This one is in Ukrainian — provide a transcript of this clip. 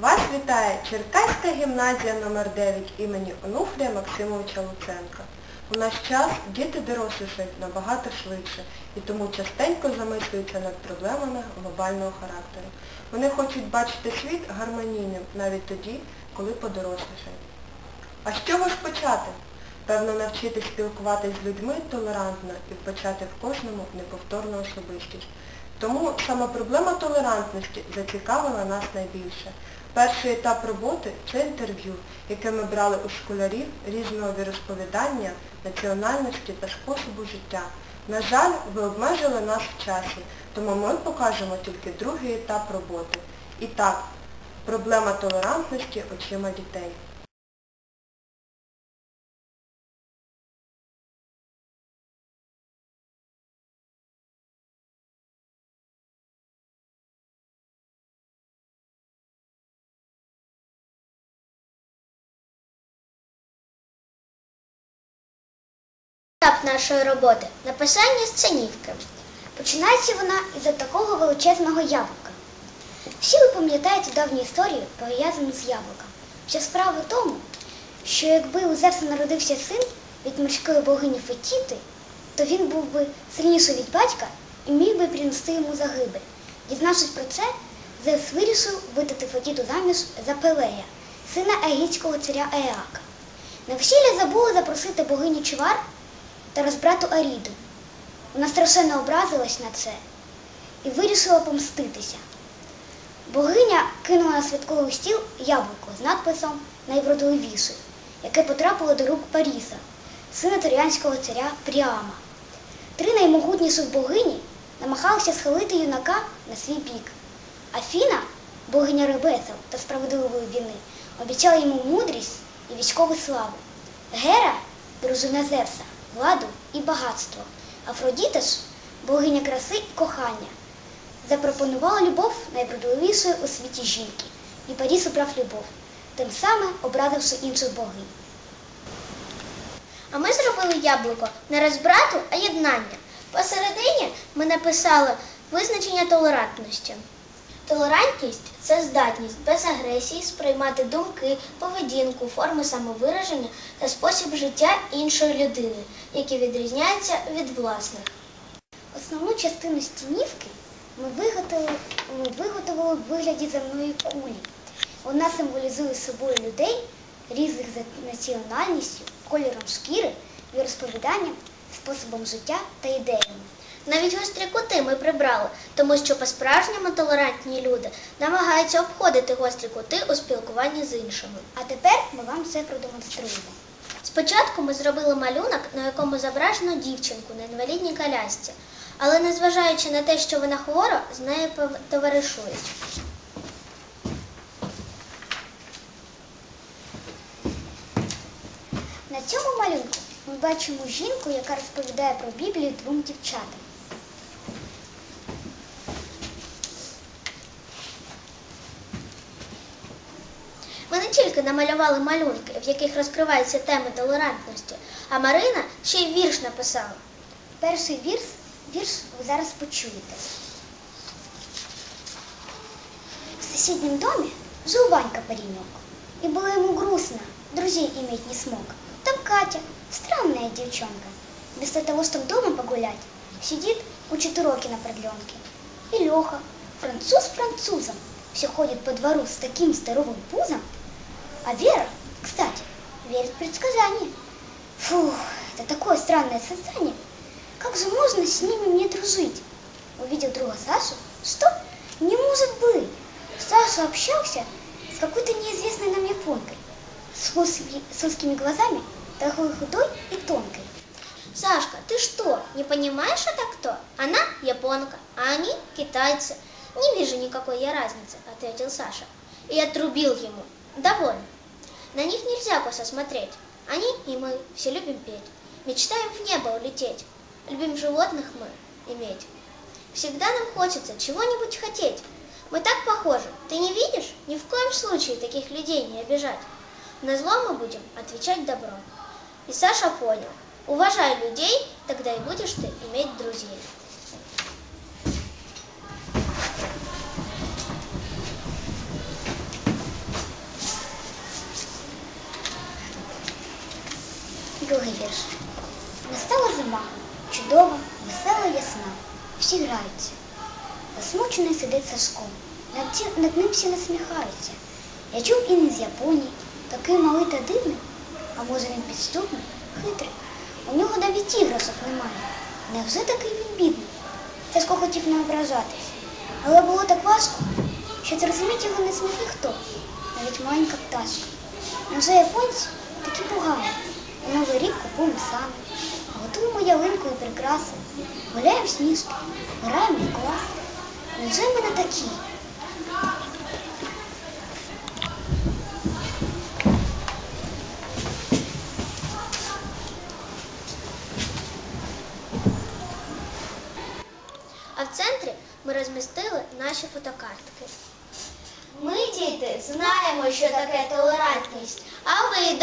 Вас вітає Черкаська гімназія номер 9 імені Онуфрія Максимовича Луценка. У наш час діти дорослішають набагато швидше і тому частенько замислюються над проблемами глобального характеру. Вони хочуть бачити світ гармонійним навіть тоді, коли подорослішають. А з чого ж почати? Певно, навчитись спілкуватись з людьми толерантно і вбачати в кожному неповторну особистість. Тому саме проблема толерантності зацікавила нас найбільше. Перший етап роботи це інтерв'ю, яке ми брали у школярів різного віросповідання, національності та способу життя. На жаль, ви обмежили нас в часі, тому ми покажемо тільки другий етап роботи. І так, проблема толерантності очима дітей. Етап нашої роботи написання сценівки. Починається вона із такого величезного яблука. Всі ви пам'ятаєте давню історію, пов'язану з яблуком. Що справа в тому, що якби у Зевса народився син від морської богині Фетіти, то він був би сильніший від батька і міг би принести йому загибель. Дізнавшись про це, Зевс вирішив видати Фетіту заміж за Пелея, сина егіпського царя Еака. На весілля забули запросити богиню Чувар та розбрату Аріду. Вона страшенно образилась на це і вирішила помститися. Богиня кинула на святковий стіл яблуко з надписом найвродливіший, яке потрапило до рук Паріса, сина торіанського царя Пріама. Три наймогутніших богині намагалися схилити юнака на свій бік. Афіна, богиня ребесел та справедливої війни, обіцяла йому мудрість і військову славу. Гера, дружина Зевса, владу і багатство. Афродіта ж, богиня краси і кохання, запропонувала любов найвродливішої у світі жінки, і Паріс обрав любов, тим самим образивши інших богинь. А ми зробили яблуко не розбрату, а єднання. Посередині ми написали визначення толерантності. Толерантність це здатність без агресії сприймати думки, поведінку, форми самовираження та спосіб життя іншої людини, які відрізняються від власних. Основну частину стінівки ми виготовили, ми виготовили в вигляді земної кулі. Вона символізує собою людей різних за національністю, кольором шкіри, віросповіданням, способом життя та ідеями. Навіть гострі кути ми прибрали, тому що по-справжньому толерантні люди намагаються обходити гострі кути у спілкуванні з іншими. А тепер ми вам це продемонструємо. Спочатку ми зробили малюнок, на якому зображено дівчинку на інвалідній колясці, але незважаючи на те, що вона хвора, з нею товаришують. На цьому малюнку ми бачимо жінку, яка розповідає про Біблію двом дівчатам. тільки намалювали малюнки, в яких розкриваються теми толерантності, а Марина ще й вірш написала. Перший вірш, вірш ви зараз почуєте. В соседнем доме жил Ванька паренек. И было ему грустно, друзей иметь не смог. Там Катя, странная девчонка. Вместо того, чтобы дома погулять, сидит, учит уроки на продленке. И Леха, француз французом, все ходит по двору с таким здоровым пузом. а Вера, кстати, верит в предсказания. Фух, это такое странное создание. Как же можно с ними мне дружить? Увидел друга Сашу. Что? Не может быть. Саша общался с какой-то неизвестной нам японкой. С, узкими- с узкими глазами, такой худой и тонкой. Сашка, ты что, не понимаешь, это кто? Она японка, а они китайцы. Не вижу никакой я разницы, ответил Саша. И отрубил ему. Довольно. На них нельзя косо смотреть. Они и мы все любим петь. Мечтаем в небо улететь. Любим животных мы иметь. Всегда нам хочется чего-нибудь хотеть. Мы так похожи. Ты не видишь? Ни в коем случае таких людей не обижать. На зло мы будем отвечать добром. И Саша понял. Уважай людей, тогда и будешь ты иметь друзей. Другий вірш. Настала зима, чудова, весела ясна. Всі граються. Засмучений сидить Сашко. Над, над ним всі насміхаються. Я чув і не з Японії, такий малий та дивний. А може він підступний, хитрий. У нього навіть іграшок немає. Невже такий він бідний? Сашко хотів не ображатись. Але було так важко, що зрозуміти його не зміг ніхто, навіть маленька пташка. Невже японці такі погані? Новий рік купуємо самі, готуємо ялинку і прикраси, гуляємо в сніжки, граємо в клас. Невже ми не такі? А в центрі ми розмістили наші фотокартки. Ми, діти, знаємо, що таке толерантність. А ви,